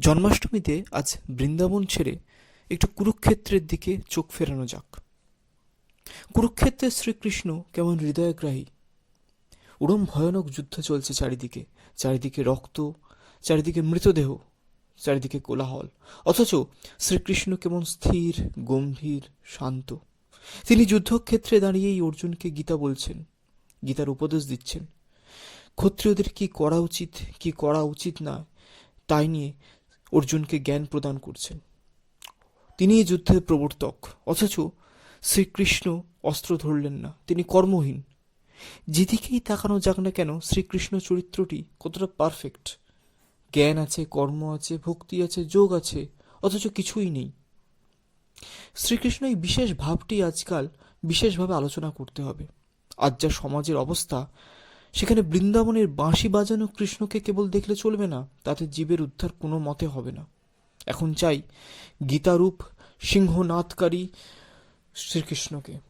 জন্মাষ্টমীতে আজ বৃন্দাবন ছেড়ে একটু কুরুক্ষেত্রের দিকে চোখ ফেরানো যাক। কুরুক্ষেত্রের শ্রীকৃষ্ণ কেমন হৃদয়গ্রাহী। উড়ম ভয়ানক যুদ্ধ চলছে চারিদিকে। চারিদিকে রক্ত, চারিদিকে মৃতদেহ, চারিদিকে কোলাহল। অথচ শ্রীকৃষ্ণ কেমন স্থির, গম্ভীর, শান্ত। তিনি যুদ্ধক্ষেত্রে দাঁড়িয়েই অর্জুনকে গীতা বলছেন, গীতার উপদেশ দিচ্ছেন। ক্ষত্রিয়দের কি করা উচিত, কি করা উচিত না, তাই নিয়ে অর্জুনকে জ্ঞান প্রদান করছেন। তিনি যুদ্ধের প্রবর্তক, অথচ শ্রীকৃষ্ণ অস্ত্র ধরলেন না, তিনি কর্মহীন। যেদিকেই তাকানো যাক না কেন, শ্রীকৃষ্ণ চরিত্রটি কতটা পারফেক্ট জ্ঞান আছে, কর্ম আছে, ভক্তি আছে, যোগ আছে, অথচ কিছুই নেই। শ্রীকৃষ্ণ এই বিশেষ ভাবটি আজকাল বিশেষভাবে আলোচনা করতে হবে। আজ যা সমাজের অবস্থা সেখানে বৃন্দাবনের বাঁশি বাজানো কৃষ্ণকে কেবল দেখলে চলবে না, তাতে জীবের উদ্ধার কোনো মতে হবে না। এখন চাই গীতারূপ সিংহনাথকারী শ্রীকৃষ্ণকে।